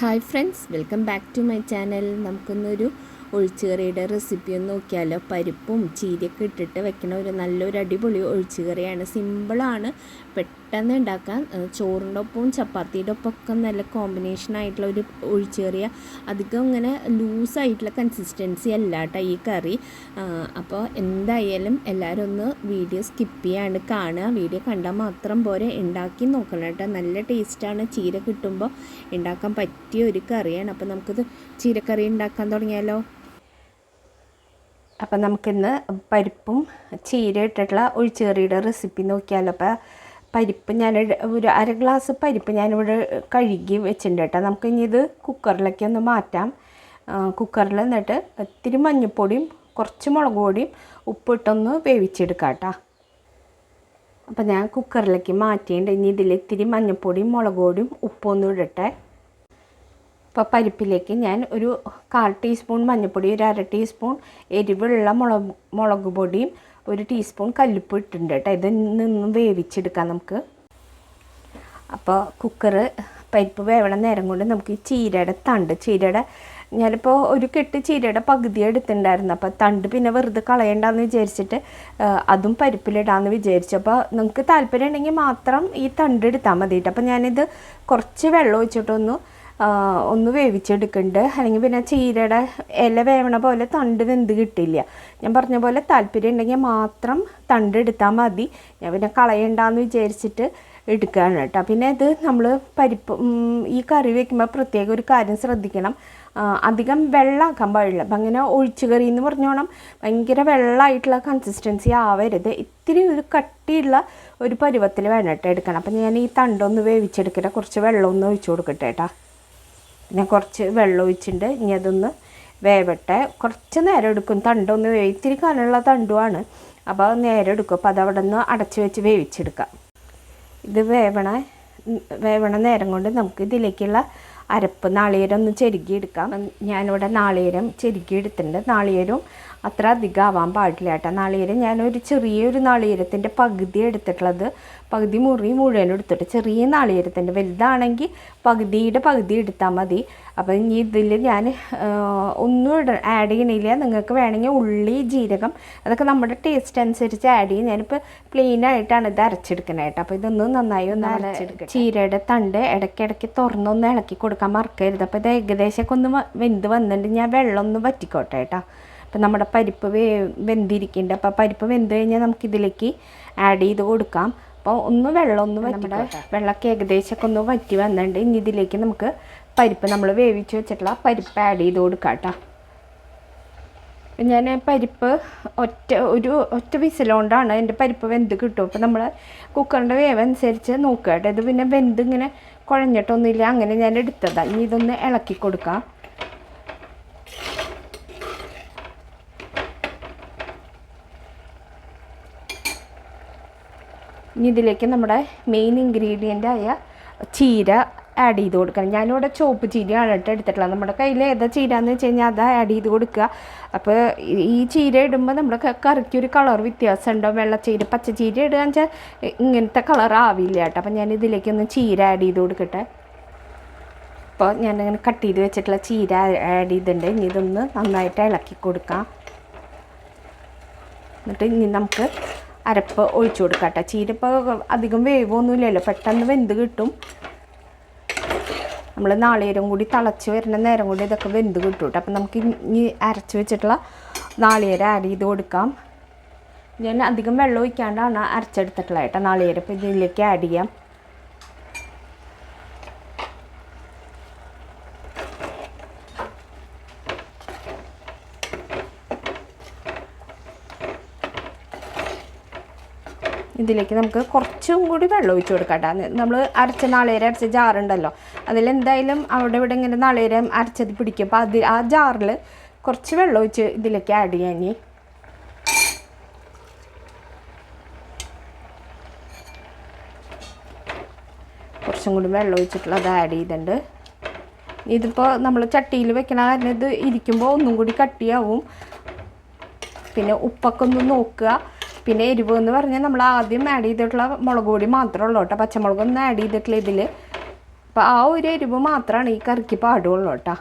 Hi friends welcome back to my channel. നമുക്കിന്നൊരു ഒഴിച്ചുകറിയുടെ recipe ഒന്ന് നോക്കിയാലോ. പരിപ്പും ചീരയൊക്കെ ഇട്ടിട്ട് വെക്കണ ഒരു നല്ലൊരു അടിപൊളി ഒഴിച്ചുകറിയാണ്. സിമ്പിളാണ് പെട്ടെന്ന് ഉണ്ടാക്കാൻ ഏഹ് ചോറിന്റെ ഒപ്പവും ചപ്പാത്തിയുടെ ഒപ്പം ഒക്കെ നല്ല കോമ്പിനേഷൻ ആയിട്ടുള്ള ഒരു ഒഴിച്ചേറിയ അധികം ഇങ്ങനെ ലൂസായിട്ടുള്ള കൺസിസ്റ്റൻസി അല്ല കേട്ടോ ഈ കറി. അപ്പോൾ എന്തായാലും എല്ലാവരും ഒന്ന് വീഡിയോ സ്കിപ്പ് ചെയ്യാണ്ട് കാണുക. വീഡിയോ കണ്ടാൽ മാത്രം പോരെ. ഉണ്ടാക്കി നോക്കണം കേട്ടോ നല്ല ടേസ്റ്റാണ് ചീര കിട്ടുമ്പോൾ ഉണ്ടാക്കാൻ പറ്റിയ ഒരു കറിയാണ്. അപ്പോൾ നമുക്കിത് ചീരക്കറി ഉണ്ടാക്കാൻ തുടങ്ങിയാലോ? അപ്പം നമുക്കിന്ന് പരിപ്പും ചീര ഇട്ടിട്ടുള്ള ഒഴിച്ചേറിയുടെ റെസിപ്പി നോക്കിയാലോ. അപ്പോൾ പരിപ്പ് ഞാൻ ഒരു അര ഗ്ലാസ് പരിപ്പ് ഞാനിവിടെ കഴുകി വെച്ചിട്ടുണ്ട് കേട്ടോ. നമുക്ക് ഇനി ഇത് കുക്കറിലേക്ക് ഒന്ന് മാറ്റാം. കുക്കറിൽ എന്നിട്ട് ഇത്തിരി മഞ്ഞൾപ്പൊടിയും കുറച്ച് മുളക് പൊടിയും ഉപ്പിട്ടൊന്ന് വേവിച്ചെടുക്കാം കേട്ടോ. അപ്പം ഞാൻ കുക്കറിലേക്ക് മാറ്റിയിട്ടുണ്ട്. ഇനി ഇതിൽ ഇത്തിരി മഞ്ഞൾപ്പൊടിയും മുളക് പൊടിയും ഉപ്പൊന്നും ഇടട്ടെ. ഇപ്പോൾ പരിപ്പിലേക്ക് ഞാൻ ഒരു കാൽ ടീസ്പൂൺ മഞ്ഞൾപ്പൊടി ഒരു അര ടീസ്പൂൺ എരിവുള്ള മുളക് മുളക് പൊടിയും ഒരു ടീസ്പൂൺ കല്ലുപ്പ് ഇട്ടിട്ടുണ്ട് കേട്ടോ. ഇതിൽ നിന്നും വേവിച്ചെടുക്കാം നമുക്ക്. അപ്പോൾ കുക്കറ് പരിപ്പ് വേവണ നേരം കൊണ്ട് നമുക്ക് ഈ ചീരയുടെ തണ്ട് ചീരയുടെ ഞാനിപ്പോൾ ഒരു കെട്ട് ചീരയുടെ പകുതി എടുത്തിട്ടുണ്ടായിരുന്നു. അപ്പോൾ തണ്ട് പിന്നെ വെറുതെ കളയണ്ടെന്ന് വിചാരിച്ചിട്ട് അതും പരിപ്പിലിടാമെന്ന് വിചാരിച്ചു. അപ്പോൾ നിങ്ങൾക്ക് താല്പര്യം ഉണ്ടെങ്കിൽ മാത്രം ഈ തണ്ട് എടുത്താൽ മതി അപ്പോൾ ഞാനിത് കുറച്ച് വെള്ളം ഒഴിച്ചിട്ടൊന്ന് ഒന്ന് വേവിച്ചെടുക്കുന്നുണ്ട് അല്ലെങ്കിൽ പിന്നെ ചീരയുടെ ഇല വേവണ പോലെ തണ്ട് വെന്ത് കിട്ടില്ല. ഞാൻ പറഞ്ഞ പോലെ താല്പര്യം ഉണ്ടെങ്കിൽ മാത്രം തണ്ട് എടുത്താൽ മതി. ഞാൻ പിന്നെ കളയണ്ടെന്ന് വിചാരിച്ചിട്ട് എടുക്കുകയാണ് കേട്ടോ. പിന്നെ ഇത് നമ്മൾ പരിപ്പ് ഈ കറി വയ്ക്കുമ്പോൾ പ്രത്യേക ഒരു കാര്യം ശ്രദ്ധിക്കണം. അധികം വെള്ളമാക്കാൻ പാടില്ല. അപ്പം അങ്ങനെ ഒഴിച്ചു കറി എന്ന് പറഞ്ഞോണം ഭയങ്കര വെള്ളമായിട്ടുള്ള കൺസിസ്റ്റൻസി ആവരുത്. ഇത്തിരി ഒരു കട്ടിയുള്ള ഒരു പരുവത്തിൽ വേണം കേട്ടോ എടുക്കണം അപ്പം ഞാൻ ഈ തണ്ടൊന്ന് വേവിച്ചെടുക്കട്ടെ. കുറച്ച് വെള്ളം ഒന്ന് ഒഴിച്ചു കൊടുക്കട്ടെ കേട്ടോ. ഞാൻ കുറച്ച് വെള്ളം ഒഴിച്ചിട്ടുണ്ട്. ഇനി അതൊന്ന് വേവട്ടെ. കുറച്ച് നേരം എടുക്കും. തണ്ടൊന്ന് ഇത്തിരി കാലമുള്ള തണ്ടുമാണ് അപ്പോൾ നേരം എടുക്കും. അപ്പോൾ അതവിടെ നിന്ന് അടച്ച് വെച്ച് വേവിച്ചെടുക്കാം. ഇത് വേവണ വേവണ നേരം കൊണ്ട് നമുക്ക് ഇതിലേക്കുള്ള അരപ്പ് നാളികേരം ഒന്ന് ചെരുകിയെടുക്കാം. ഞാനിവിടെ നാളികേരം ചെരുകിയെടുത്തിട്ടുണ്ട്. നാളികേരവും അത്ര അധികം ആവാൻ പാടില്ല കേട്ടോ. നാളികേരം ഞാനൊരു ചെറിയൊരു നാളികേരത്തിന്റെ പകുതി എടുത്തിട്ടുള്ളത് പകുതി മുറി മുഴുവൻ എടുത്തിട്ട് ചെറിയ നാളികേരത്തിന്റെ വലുതാണെങ്കിൽ പകുതിയുടെ പകുതി എടുത്താൽ മതി. അപ്പോൾ ഇനി ഇതിൽ ഞാൻ ഒന്നും ഇട ആഡ് ചെയ്യണില്ല. നിങ്ങൾക്ക് വേണമെങ്കിൽ ഉള്ളി ജീരകം അതൊക്കെ നമ്മുടെ ടേസ്റ്റ് അനുസരിച്ച് ആഡ് ചെയ്യും. ഞാനിപ്പോൾ പ്ലെയിൻ ആയിട്ടാണ് ഇത് അരച്ചെടുക്കുന്നത് കേട്ടോ. അപ്പോൾ ഇതൊന്ന് നന്നായി ഒന്ന് അരച്ചെടുക്കുക ചീരയുടെ തണ്ട് ഇടയ്ക്കിടയ്ക്ക് തുറന്നൊന്ന് ഇളക്കി കൊടുക്കാൻ മറക്കരുത്. അപ്പോൾ ഇത് ഏകദേശമൊക്കെ ഒന്ന് വെന്ത് വന്നിട്ട് ഞാൻ വെള്ളം ഒന്ന് വറ്റിക്കോട്ടെ കേട്ടോ. അപ്പം നമ്മുടെ പരിപ്പ് വേ വെന്തിരിക്കുന്നുണ്ട്. അപ്പോൾ പരിപ്പ് വെന്ത് കഴിഞ്ഞാൽ നമുക്ക് ഇതിലേക്ക് ആഡ് ചെയ്ത് കൊടുക്കാം. അപ്പോൾ ഒന്ന് വെള്ളം ഒന്ന് നമ്മുടെ വെള്ളമൊക്കെ ഏകദേശമൊക്കെ ഒന്ന് വറ്റി വന്നിട്ടുണ്ട്. ഇനി ഇതിലേക്ക് നമുക്ക് പരിപ്പ് നമ്മൾ വേവിച്ച് വെച്ചിട്ടുള്ള പരിപ്പ് ആഡ് ചെയ്ത് കൊടുക്കാം കേട്ടോ ഞാൻ പരിപ്പ് ഒറ്റ ഒരു ഒറ്റ വിസിലുകൊണ്ടാണ് എന്റെ പരിപ്പ് വെന്ത് കിട്ടും. അപ്പോൾ നമ്മൾ കുക്കറിന്റെ വേവ് അനുസരിച്ച് നോക്കുക കേട്ടോ ഇത് പിന്നെ വെന്ത് ഇങ്ങനെ കുഴഞ്ഞിട്ടൊന്നുമില്ല. അങ്ങനെ ഞാൻ എടുത്തതാണ് ഇനി ഇതൊന്ന് ഇളക്കി കൊടുക്കാം. ഇനി ഇതിലേക്ക് നമ്മുടെ മെയിൻ ഇൻഗ്രീഡിയന്റ് ആയ ചീര ആഡ് ചെയ്ത് കൊടുക്കണം. ഞാനിവിടെ ചോപ്പ് ചീരയാണ് കേട്ടോ എടുത്തിട്ടുള്ളത്. നമ്മുടെ കയ്യിൽ ഏതാ ചീര എന്ന് വെച്ച് കഴിഞ്ഞാൽ അത് ആഡ് ചെയ്ത് കൊടുക്കുക. അപ്പോൾ ഈ ചീര ഇടുമ്പോൾ നമ്മുടെ കറിക്ക് ഒരു കളർ വ്യത്യാസം ഉണ്ടോ വെള്ളച്ചീര പച്ചച്ചീര ഇടുക വെച്ചാൽ ഇങ്ങനത്തെ കളർ ആവില്ല കേട്ടോ. അപ്പോൾ ഞാൻ ഇതിലേക്കൊന്ന് ചീര ആഡ് ചെയ്ത് കൊടുക്കട്ടെ. അപ്പോൾ ഞാനിങ്ങനെ കട്ട് ചെയ്ത് വെച്ചിട്ടുള്ള ചീര ആഡ് ചെയ്തിട്ടുണ്ട്. ഇനി ഇതൊന്ന് നന്നായിട്ട് ഇളക്കി കൊടുക്കാം. എന്നിട്ട് ഇനി നമുക്ക് അരപ്പ് ഒഴിച്ചു കൊടുക്കാം കേട്ടോ. ചീര ഇപ്പോൾ അധികം വേവൊന്നുമില്ലല്ലോ. പെട്ടെന്ന് വെന്ത് കിട്ടും. നമ്മൾ നാളികേരം കൂടി തിളച്ച് വരുന്ന നേരം കൂടി ഇതൊക്കെ വെന്ത് കിട്ടും കേട്ടോ അപ്പം നമുക്ക് ഇനി അരച്ച് വെച്ചിട്ടുള്ള നാളികേരം ആഡ് ചെയ്ത് കൊടുക്കാം. ഞാൻ അധികം വെള്ളം ഒഴിക്കാണ്ടാണ് അരച്ചെടുത്തിട്ടുള്ളത് കേട്ടോ നാളികേരം. ഇപ്പോൾ ഇതിലേക്ക് ആഡ് ചെയ്യാം. ഇതിലേക്ക് നമുക്ക് കുറച്ചും കൂടി വെള്ളം ഒഴിച്ച് കൊടുക്കാം നമ്മൾ അരച്ച നാളേരം അരച്ച ജാറുണ്ടല്ലോ അതിലെന്തായാലും അവിടെ ഇവിടെ ഇങ്ങനെ നാളേരം അരച്ചത് പിടിക്കും. അപ്പോൾ അത് ആ ജാറിൽ കുറച്ച് വെള്ളം ഒഴിച്ച് ഇതിലേക്ക് ആഡ് ചെയ്യാൻ ഇനി. കുറച്ചും കൂടി വെള്ളം ഒഴിച്ചിട്ടുള്ളത് ആഡ് ചെയ്തിട്ടുണ്ട്. ഇതിപ്പോൾ നമ്മൾ ചട്ടിയിൽ വെക്കണ കാരണം ഇത് ഇരിക്കുമ്പോൾ ഒന്നും കൂടി കട്ടിയാവും. പിന്നെ ഉപ്പൊക്കെ ഒന്ന് നോക്കുക. പിന്നെ എരിവ് എന്ന് പറഞ്ഞാൽ നമ്മൾ ആദ്യം ആഡ് ചെയ്തിട്ടുള്ള മുളക് പൊടി മാത്രമേ ഉള്ളൂ കേട്ടോ. പച്ചമുളകൊന്നും ആഡ് ചെയ്തിട്ടില്ല ഇതിൽ അപ്പോൾ ആ ഒരു എരിവ് മാത്രമാണ് ഈ കറിക്ക് പാടുള്ളൂ കേട്ടോ.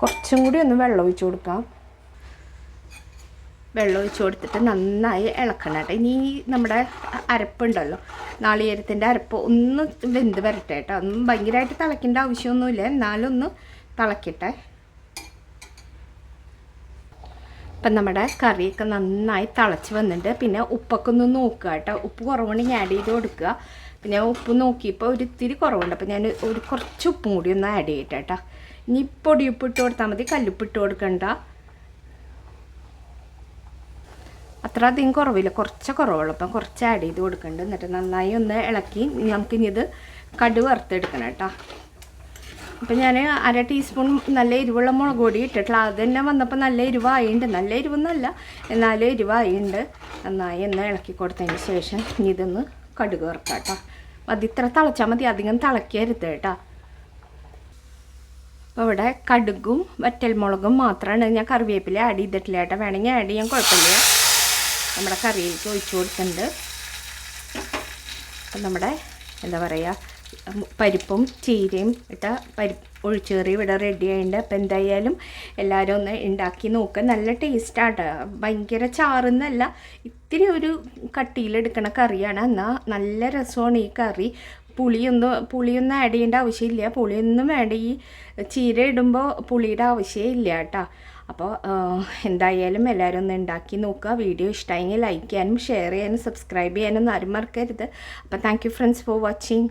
കുറച്ചും കൂടി ഒന്ന് വെള്ളം ഒഴിച്ച് കൊടുക്കാം. വെള്ളം ഒഴിച്ച് കൊടുത്തിട്ട് നന്നായി ഇളക്കണം കേട്ടോ. ഇനി നമ്മുടെ അരപ്പുണ്ടല്ലോ നാളികേരത്തിന്റെ അരപ്പ് ഒന്ന് വെന്ത് വരട്ടെ കേട്ടോ. ഒന്നും ഭയങ്കരമായിട്ട് തിളയ്ക്കേണ്ട ആവശ്യമൊന്നുമില്ല. എന്നാലും ഒന്ന് തിളക്കട്ടെ. ഇപ്പം നമ്മുടെ കറിയൊക്കെ നന്നായി തിളച്ച് വന്നിട്ട് പിന്നെ ഉപ്പൊക്കെ ഒന്ന് നോക്കുക കേട്ടോ. ഉപ്പ് കുറവുണ്ടെങ്കിൽ ആഡ് ചെയ്ത് കൊടുക്കുക. പിന്നെ ഉപ്പ് നോക്കിയപ്പോൾ ഒരു ഇത്തിരി കുറവുണ്ട്. അപ്പോൾ ഞാൻ ഒരു കുറച്ച് ഉപ്പും കൂടി ഒന്ന് ആഡ് ചെയ്യട്ടെ കേട്ടോ. ഇനി പൊടിയുപ്പ് ഇട്ട് കൊടുത്താൽ മതി. കല്ലുപ്പ് ഇട്ട് കൊടുക്കണ്ട. അത്ര അധികം കുറവില്ല. കുറച്ച് കുറവുള്ളൂ. അപ്പം കുറച്ച് ആഡ് ചെയ്ത് കൊടുക്കുന്നുണ്ട് എന്നിട്ട് നന്നായി ഒന്ന് ഇളക്കി. നമുക്കിനി ഇത് കടുവറുത്തെടുക്കണം കേട്ടോ. അപ്പം ഞാൻ അര ടീസ്പൂൺ നല്ല എരിവുള്ള മുളക് പൊടി ഇട്ടിട്ടുള്ള അത് തന്നെ വന്നപ്പോൾ നല്ല എരിവായുണ്ട്. നല്ല എരിവൊന്നുമല്ല എന്നാലും എരിവായുണ്ട്. നന്നായി എന്നാൽ ഇളക്കി കൊടുത്തതിന് ശേഷം ഇനി ഇതൊന്ന് കടുക് വറുക്കാം കേട്ടോ. അത് ഇത്ര തിളച്ചാൽ മതി അധികം തിളക്കരുത് കേട്ടോ. അപ്പോൾ ഇവിടെ കടുകും വറ്റൽമുളകും മാത്രമാണ് ഞാൻ കറിവേപ്പില ആഡ് ചെയ്തിട്ടില്ല കേട്ടോ. വേണമെങ്കിൽ ആഡ് ചെയ്യാൻ കുഴപ്പമില്ല. നമ്മുടെ കറിയിലേക്ക് ഒഴിച്ചു കൊടുക്കുന്നുണ്ട് അപ്പം നമ്മുടെ എന്താ പറയുക പരിപ്പും ചീരയും ഇട്ട പരിപ്പ് ഒഴിച്ചേറി ഇവിടെ റെഡി ആയിട്ടുണ്ട് അപ്പം എന്തായാലും എല്ലാവരും ഒന്ന് ഉണ്ടാക്കി നോക്കുക നല്ല ടേസ്റ്റാണ് ഭയങ്കര ചാറുന്നല്ല ഇത്തിരി ഒരു കട്ടിയിലെടുക്കണ കറിയാണ്. എന്നാൽ നല്ല രസമാണ് ഈ കറി. പുളിയൊന്നും പുളിയൊന്നും ആഡ് ചെയ്യേണ്ട ആവശ്യമില്ല. പുളിയൊന്നും വേണ്ട. ഈ ചീര ഇടുമ്പോൾ പുളിയുടെ ആവശ്യമില്ല കേട്ടോ. അപ്പോൾ എന്തായാലും എല്ലാവരും ഒന്ന് ഉണ്ടാക്കി നോക്കുക. വീഡിയോ ഇഷ്ടമായെങ്കിൽ ലൈക്ക് ചെയ്യാനും ഷെയർ ചെയ്യാനും സബ്സ്ക്രൈബ് ചെയ്യാനും ആരും മറക്കരുത്. അപ്പോൾ താങ്ക് ഫ്രണ്ട്സ് ഫോർ വാച്ചിങ്